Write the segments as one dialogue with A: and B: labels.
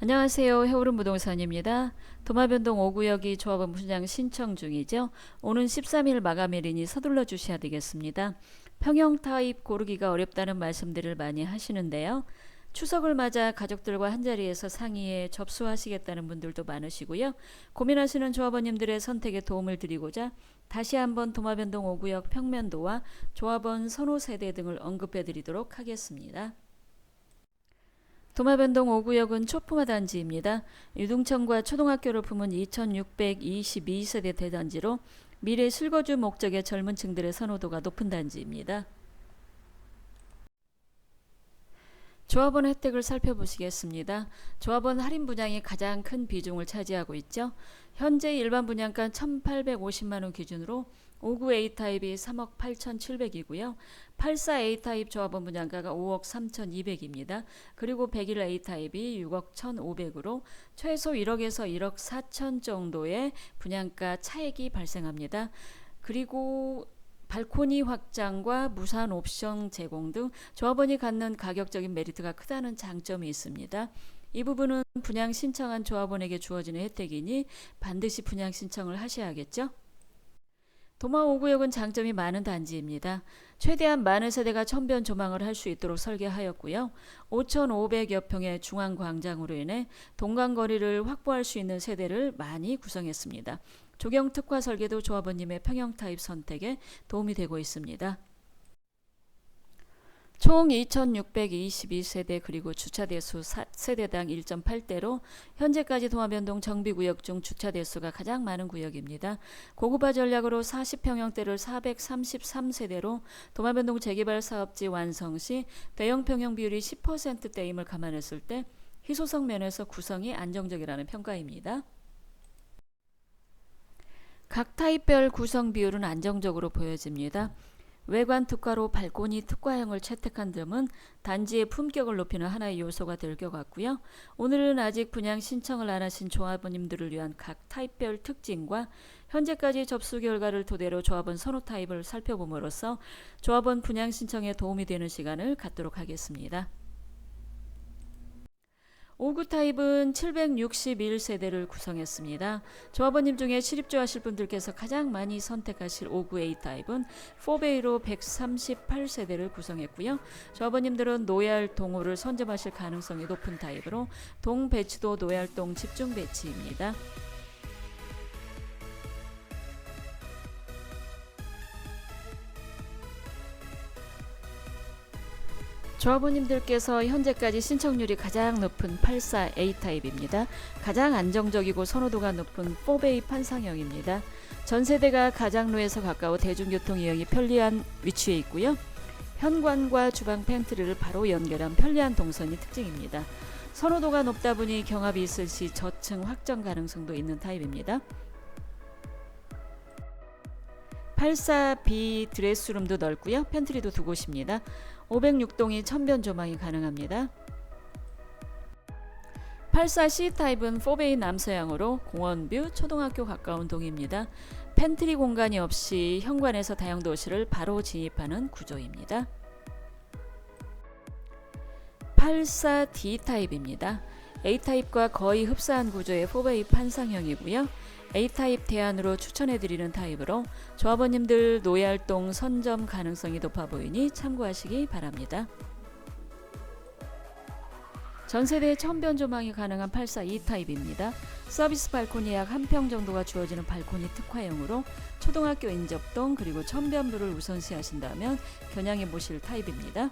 A: 안녕하세요. 해오름 부동산입니다. 도마변동 5구역이 조합원 분양 신청 중이죠. 오는 13일 마감일이니 서둘러 주셔야 되겠습니다. 평형 타입 고르기가 어렵다는 말씀들을 많이 하시는데요. 추석을 맞아 가족들과 한자리에서 상의해 접수하시겠다는 분들도 많으시고요. 고민하시는 조합원님들의 선택에 도움을 드리고자 다시 한번 도마변동 5구역 평면도와 조합원 선호 세대 등을 언급해 드리도록 하겠습니다. 도마변동 5구역은 초품화 단지입니다. 유등청과 초등학교를 품은 2622세대 대단지로 미래 실거주 목적의 젊은 층들의 선호도가 높은 단지입니다. 조합원 혜택을 살펴보시겠습니다. 조합원 할인 분양이 가장 큰 비중을 차지하고 있죠. 현재 일반 분양가 1,850만 원 기준으로 59 A타입이 3억 8,700이고요. 84 A타입 조합원 분양가가 5억 3,200입니다. 그리고 101 A타입이 6억 1,500으로 최소 1억에서 1억 4천 정도의 분양가 차액이 발생합니다. 그리고 발코니 확장과 무산 옵션 제공 등 조합원이 갖는 가격적인 메리트가 크다는 장점이 있습니다. 이 부분은 분양 신청한 조합원에게 주어지는 혜택이니 반드시 분양 신청을 하셔야겠죠? 도마 5구역은 장점이 많은 단지입니다. 최대한 많은 세대가 천변 조망을 할 수 있도록 설계하였고요. 5,500여 평의 중앙 광장으로 인해 동간거리를 확보할 수 있는 세대를 많이 구성했습니다. 조경 특화 설계도 조합원님의 평형 타입 선택에 도움이 되고 있습니다. 총 2,622세대 그리고 주차 대수 세대당 1.8대로 현재까지 동화변동 정비구역 중 주차 대수가 가장 많은 구역입니다. 고급화 전략으로 40평형대를 433세대로 동화변동 재개발 사업지 완성 시 대형 평형 비율이 10%대임을 감안했을 때 희소성 면에서 구성이 안정적이라는 평가입니다. 각 타입별 구성 비율은 안정적으로 보여집니다. 외관 특화로 발코니 특화형을 채택한 점은 단지의 품격을 높이는 하나의 요소가 될 것 같고요. 오늘은 아직 분양 신청을 안 하신 조합원님들을 위한 각 타입별 특징과 현재까지 접수 결과를 토대로 조합원 선호 타입을 살펴봄으로써 조합원 분양 신청에 도움이 되는 시간을 갖도록 하겠습니다. 5구 타입은 761세대를 구성했습니다. 조합원님 중에 실입주 하실 분들께서 가장 많이 선택하실 5구 A 타입은 4베이로 138세대를 구성했고요. 조합원님들은 노얄 동호를 선점하실 가능성이 높은 타입으로 동 배치도 노얄동 집중 배치입니다. 조합원님들께서 현재까지 신청률이 가장 높은 84 A타입입니다. 가장 안정적이고 선호도가 높은 4베이 판상형입니다. 전세대가 가장로에서 가까워 대중교통 이용이 편리한 위치에 있고요. 현관과 주방 팬트리를 바로 연결한 편리한 동선이 특징입니다. 선호도가 높다 보니 경합이 있을 시 저층 확정 가능성도 있는 타입입니다. 84B 드레스룸도 넓고요. 팬트리도 두 곳입니다. 506동이 천변 조망이 가능합니다. 84C 타입은 4베이 남서향으로 공원뷰 초등학교 가까운 동입니다. 팬트리 공간이 없이 현관에서 다용도실을 바로 진입하는 구조입니다. 84D 타입입니다. A타입과 거의 흡사한 구조의 4베이 판상형이고요. A타입 대안으로 추천해드리는 타입으로 조합원님들 노얄동 선점 가능성이 높아 보이니 참고하시기 바랍니다. 전세대 천변 조망이 가능한 84 2 타입입니다. 서비스 발코니 약 한 평 정도가 주어지는 발코니 특화형으로 초등학교 인접동 그리고 천변부를 우선시하신다면 겨냥해 보실 타입입니다.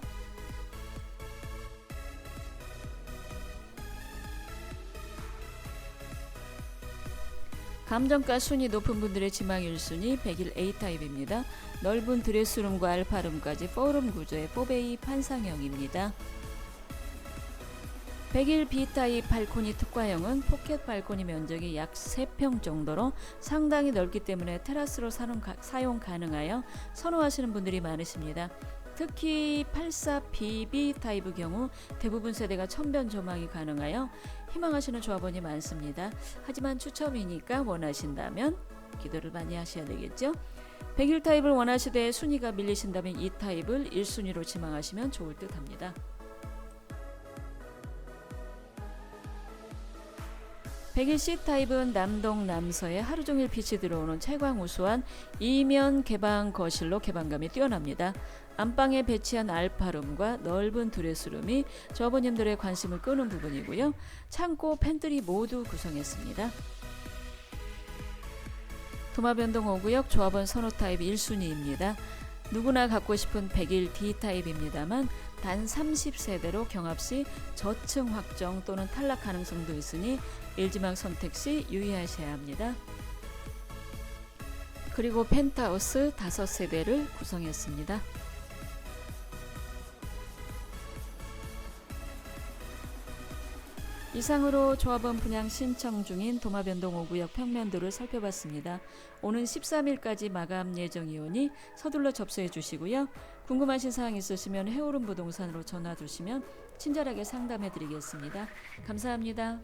A: 감정가 순위 높은 분들의 지망 1순위 101 A타입입니다. 넓은 드레스룸과 알파룸까지 포럼 구조의 4베이 판상형입니다. 101 B타입 발코니 특화형은 포켓 발코니 면적이 약 3평 정도로 상당히 넓기 때문에 테라스로 사용 가능하여 선호하시는 분들이 많으십니다. 특히 84BB 타입의 경우 대부분 세대가 천변 조망이 가능하여 희망하시는 조합원이 많습니다. 하지만 추첨이니까 원하신다면 기도를 많이 하셔야 되겠죠. 101 타입을 원하시되 순위가 밀리신다면 이 타입을 1순위로 지망하시면 좋을 듯 합니다. 101 C타입은 남동 남서에 하루 종일 빛이 들어오는 채광 우수한 이면 개방 거실로 개방감이 뛰어납니다. 안방에 배치한 알파룸과 넓은 드레스룸이 조합원님들의 관심을 끄는 부분이고요. 창고, 팬트리 모두 구성했습니다. 도마변동 5구역 조합원 선호 타입 1순위입니다. 누구나 갖고 싶은 101 D타입입니다만 단 30세대로 경합 시 저층 확정 또는 탈락 가능성도 있으니 일지망 선택 시 유의하셔야 합니다. 그리고 펜트하우스 5세대를 구성했습니다. 이상으로 조합원 분양 신청 중인 도마변동 5구역 평면도를 살펴봤습니다. 오는 13일까지 마감 예정이오니 서둘러 접수해 주시고요. 궁금하신 사항 있으시면 해오름 부동산으로 전화 주시면 친절하게 상담해 드리겠습니다. 감사합니다.